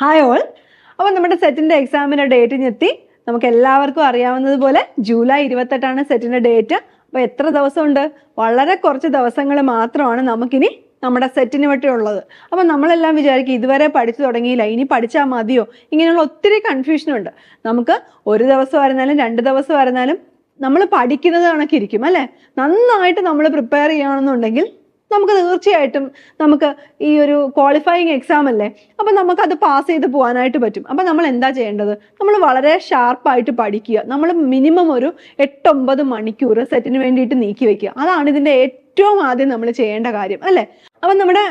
Hi all അപ്പോൾ നമ്മുടെ സെറ്റിന്റെ എക്സാമിന്റെ ഡേറ്റ് ഞെത്തി. നമുക്ക് എല്ലാവർക്കും അറിയാവുന്നതുപോലെ ജൂലൈ ഇരുപത്തെട്ടാണ് സെറ്റിന്റെ ഡേറ്റ് അപ്പോൾ എത്ര ദിവസമുണ്ട്? വളരെ കുറച്ച് ദിവസങ്ങൾ മാത്രമാണ് നമുക്കിനി നമ്മുടെ സെറ്റിന് വേണ്ടി ഉള്ളത്. അപ്പം നമ്മളെല്ലാം വിചാരിക്കും ഇതുവരെ പഠിച്ചു തുടങ്ങിയില്ല. ഇനി പഠിച്ചാൽ മതിയോ? ഇങ്ങനെയുള്ള ഒത്തിരി കൺഫ്യൂഷനുണ്ട് നമുക്ക് ഒരു ദിവസം ആയിരുന്നാലും രണ്ട് ദിവസം ആയിരുന്നാലും നമ്മൾ പഠിക്കുന്നത് കണക്കിരിക്കും അല്ലേ? നന്നായിട്ട് നമ്മൾ പ്രിപ്പയർ ചെയ്യുകയാണെന്നുണ്ടെങ്കിൽ നമുക്ക് തീർച്ചയായിട്ടും നമുക്ക് ഈ ഒരു ക്വാളിഫയിങ് എക്സാം അല്ലേ? അപ്പം നമുക്കത് പാസ് ചെയ്ത് പോകാനായിട്ട് പറ്റും. അപ്പം നമ്മൾ എന്താ ചെയ്യേണ്ടത്? നമ്മൾ വളരെ ഷാർപ്പായിട്ട് പഠിക്കുക. നമ്മൾ മിനിമം ഒരു എട്ടൊമ്പത് മണിക്കൂർ സെറ്റിന് വേണ്ടിയിട്ട് നീക്കി വെക്കുക. അതാണ് ഇതിന്റെ ഏറ്റവും ആദ്യം നമ്മൾ ചെയ്യേണ്ട കാര്യം അല്ലേ? അപ്പം നമ്മുടെ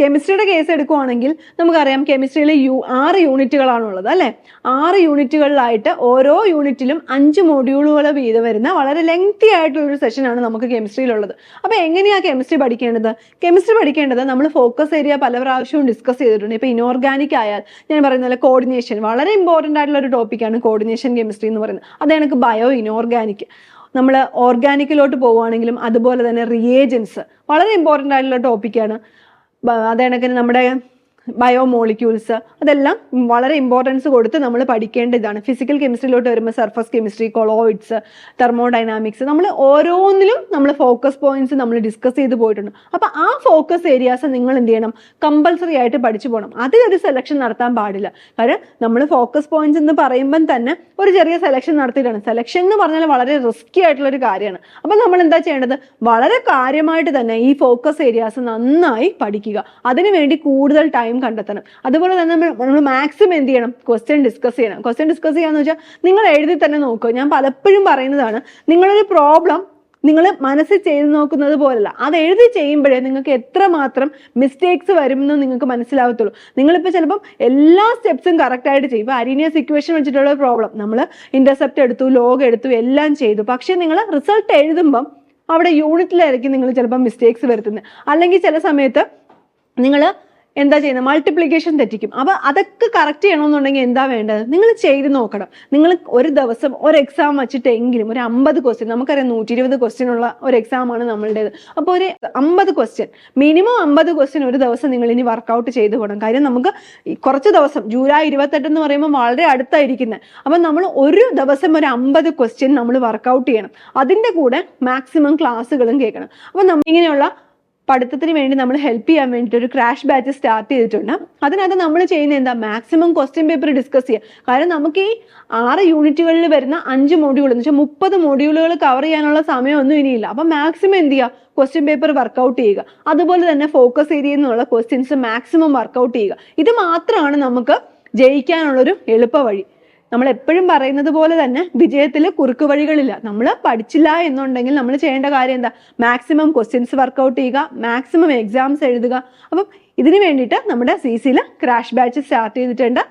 കെമിസ്ട്രിയുടെ കേസ് എടുക്കുവാണെങ്കിൽ നമുക്കറിയാം കെമിസ്ട്രിയിൽ യു ആറ് യൂണിറ്റുകളാണുള്ളത് അല്ലേ? ആറ് യൂണിറ്റുകളിലായിട്ട് ഓരോ യൂണിറ്റിലും അഞ്ച് മൊഡ്യൂളുകൾ വീതം വരുന്ന വളരെ ലെങ്തി ആയിട്ടുള്ളൊരു സെഷനാണ് നമുക്ക് കെമിസ്ട്രിയിലുള്ളത് അപ്പോൾ എങ്ങനെയാണ് കെമിസ്ട്രി പഠിക്കേണ്ടത്? കെമിസ്ട്രി പഠിക്കേണ്ടത് നമ്മൾ ഫോക്കസ് ഏരിയ പല പ്രാവശ്യവും ഡിസ്കസ് ചെയ്തിട്ടുണ്ട്. ഇപ്പോൾ ഇനോർഗാനിക് ആയാൽ ഞാൻ പറയുന്ന പോലെ കോർഡിനേഷൻ വളരെ ഇമ്പോർട്ടന്റ് ആയിട്ടുള്ള ഒരു ടോപ്പിക്കാണ് കോർഡിനേഷൻ കെമിസ്ട്രി എന്ന് പറയുന്നത്. അതാണ് എനിക്ക് ബയോ ഇനോർഗാനിക് നമ്മൾ ഓർഗാനിക്കിലോട്ട് പോവുകയാണെങ്കിലും അതുപോലെ തന്നെ റിയേജൻസ് വളരെ ഇമ്പോർട്ടന്റ് ആയിട്ടുള്ള ടോപ്പിക്കാണ് അതേ കണക്കിന് നമ്മുടെ ബയോമോളിക്യൂൾസ് അതെല്ലാം വളരെ ഇമ്പോർട്ടൻസ് കൊടുത്ത് നമ്മൾ പഠിക്കേണ്ട ഇതാണ് ഫിസിക്കൽ കെമിസ്ട്രിയിലോട്ട് വരുമ്പോൾ സർഫസ് കെമിസ്ട്രി കൊളോയിഡ്സ് തെർമോഡൈനാമിക്സ് നമ്മൾ ഓരോന്നിലും നമ്മൾ ഫോക്കസ് പോയിന്റ്സ് നമ്മൾ ഡിസ്കസ് ചെയ്ത് പോയിട്ടുണ്ട്. അപ്പോൾ ആ ഫോക്കസ് ഏരിയാസ് നിങ്ങൾ എന്ത് ചെയ്യണം? കമ്പൽസറി ആയിട്ട് പഠിച്ചു പോകണം അതിലൊരു സെലക്ഷൻ നടത്താൻ പാടില്ല. കാരണം നമ്മൾ ഫോക്കസ് പോയിന്റ്സ് എന്ന് പറയുമ്പം തന്നെ ഒരു ചെറിയ സെലക്ഷൻ നടത്തിയിട്ടാണ്. സെലക്ഷൻ എന്ന് പറഞ്ഞാൽ വളരെ റിസ്കി ആയിട്ടുള്ള ഒരു കാര്യമാണ്. അപ്പം നമ്മൾ എന്താ ചെയ്യേണ്ടത്? വളരെ കാര്യമായിട്ട് തന്നെ ഈ ഫോക്കസ് ഏരിയാസ് നന്നായി പഠിക്കുക. അതിനുവേണ്ടി കൂടുതൽ ടൈം കണ്ടെത്തണം. അതുപോലെ തന്നെ നമ്മൾ മാക്സിമം എന്ത് ചെയ്യണം? ക്വസ്റ്റ്യൻ ഡിസ്കസ് ചെയ്യണം. ക്വസ്റ്റ്യൻ ഡിസ്കസ് ചെയ്യാന്ന് വെച്ചാൽ നിങ്ങൾ എഴുതി തന്നെ നോക്കുക. ഞാൻ പലപ്പോഴും പറയുന്നതാണ് നിങ്ങളൊരു പ്രോബ്ലം നിങ്ങൾ മനസ്സിൽ ചെയ്ത് നോക്കുന്നത് പോലല്ല. അത് എഴുതി ചെയ്യുമ്പോഴേ നിങ്ങൾക്ക് എത്രമാത്രം മിസ്റ്റേക്സ് വരുമെന്ന് നിങ്ങൾക്ക് മനസ്സിലാവത്തുള്ളൂ. നിങ്ങളിപ്പോൾ ചിലപ്പം എല്ലാ സ്റ്റെപ്സും കറക്റ്റായിട്ട് ചെയ്യും. ഇപ്പോൾ അരീനിയസ് ഇക്വേഷൻ വെച്ചിട്ടുള്ള പ്രോബ്ലം നമ്മൾ ഇന്റർസെപ്റ്റ് എടുത്തു ലോഗ് എടുത്തു എല്ലാം ചെയ്തു. പക്ഷേ നിങ്ങൾ റിസൾട്ട് എഴുതുമ്പം അവിടെ യൂണിറ്റിലായിരിക്കും നിങ്ങൾ ചിലപ്പം മിസ്റ്റേക്സ് വരുത്തുന്നത് അല്ലെങ്കിൽ ചില സമയത്ത് നിങ്ങൾ എന്താ ചെയ്യുന്നത് മൾട്ടിപ്ലിക്കേഷൻ തെറ്റിക്കും. അപ്പോൾ അതൊക്കെ കറക്റ്റ് ചെയ്യണമെന്നുണ്ടെങ്കിൽ എന്താ വേണ്ടത്? നിങ്ങൾ ചെയ്ത് നോക്കണം. നിങ്ങൾ ഒരു ദിവസം ഒരു എക്സാം വെച്ചിട്ടെങ്കിലും ഒരു അമ്പത് ക്വസ്റ്റ്യൻ നമുക്കറിയാം നൂറ്റി ഇരുപത് ക്വസ്റ്റ്യൻ ഉള്ള ഒരു എക്സാമാണ് നമ്മളുടേത്. അപ്പോൾ ഒരു അമ്പത് ക്വസ്റ്റ്യൻ മിനിമം അമ്പത് ക്വസ്റ്റ്യൻ ഒരു ദിവസം നിങ്ങൾ ഇനി വർക്കൗട്ട് ചെയ്ത് പോകണം. കാര്യം നമുക്ക് കുറച്ച് ദിവസം ജൂലൈ ഇരുപത്തെട്ട് എന്ന് പറയുമ്പോൾ വളരെ അടുത്തായിരിക്കുന്നത് അപ്പം നമ്മൾ ഒരു ദിവസം ഒരു അമ്പത് ക്വസ്റ്റ്യൻ നമ്മൾ വർക്കൗട്ട് ചെയ്യണം. അതിന്റെ കൂടെ മാക്സിമം ക്ലാസ്സുകളും കേൾക്കണം. അപ്പം നമ്മൾ ഇങ്ങനെയുള്ള പഠിത്തത്തിന് വേണ്ടി നമ്മൾ ഹെൽപ്പ് ചെയ്യാൻ വേണ്ടിയിട്ട് ഒരു ക്രാഷ് ബാച്ച് സ്റ്റാർട്ട് ചെയ്തിട്ടുണ്ട്. അതിനകത്ത് നമ്മൾ ചെയ്യുന്ന എന്താ? മാക്സിമം ക്വസ്റ്റ്യൻ പേപ്പർ ഡിസ്കസ് ചെയ്യുക. കാരണം നമുക്ക് ഈ ആറ് യൂണിറ്റുകളിൽ വരുന്ന അഞ്ച് മോഡ്യൂൾ എന്ന് വെച്ചാൽ മുപ്പത് മോഡ്യൂളുകൾ കവർ ചെയ്യാനുള്ള സമയമൊന്നും ഇനിയില്ല. അപ്പം മാക്സിമം എന്ത് ചെയ്യുക? ക്വസ്റ്റ്യൻ പേപ്പർ വർക്കൗട്ട് ചെയ്യുക. അതുപോലെ തന്നെ ഫോക്കസ് ഏരിയയിൽ നിന്നുള്ള ക്വസ്റ്റ്യൻസ് മാക്സിമം വർക്കൗട്ട് ചെയ്യുക. ഇത് മാത്രമാണ് നമുക്ക് ജയിക്കാനുള്ളൊരു എളുപ്പ വഴി. നമ്മൾ എപ്പോഴും പറയുന്നത് പോലെ തന്നെ വിജയത്തിൽ കുറുക്ക് വഴികളില്ല. നമ്മൾ പഠിച്ചില്ല എന്നുണ്ടെങ്കിൽ നമ്മൾ ചെയ്യേണ്ട കാര്യം എന്താ? മാക്സിമം ക്വസ്റ്റ്യൻസ് വർക്കൗട്ട് ചെയ്യുക മാക്സിമം എക്സാംസ് എഴുതുക. അപ്പം ഇതിന് വേണ്ടിയിട്ട് നമ്മുടെ സി സിയിൽ ക്രാഷ് ബാച്ച് സ്റ്റാർട്ട് ചെയ്തിട്ടുണ്ട്.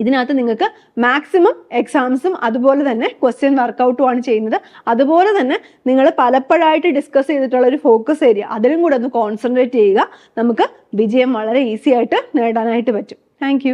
ഇതിനകത്ത് നിങ്ങൾക്ക് മാക്സിമം എക്സാംസും അതുപോലെ തന്നെ ക്വസ്റ്റ്യൻ വർക്കൗട്ടും ആണ് ചെയ്യുന്നത്. അതുപോലെ തന്നെ നിങ്ങൾ പലപ്പോഴായിട്ട് ഡിസ്കസ് ചെയ്തിട്ടുള്ള ഒരു ഫോക്കസ് ഏരിയ അതിലും കൂടെ ഒന്ന് കോൺസെൻട്രേറ്റ് ചെയ്യുക. നമുക്ക് വിജയം വളരെ ഈസി ആയിട്ട് നേടാനായിട്ട് പറ്റും. താങ്ക്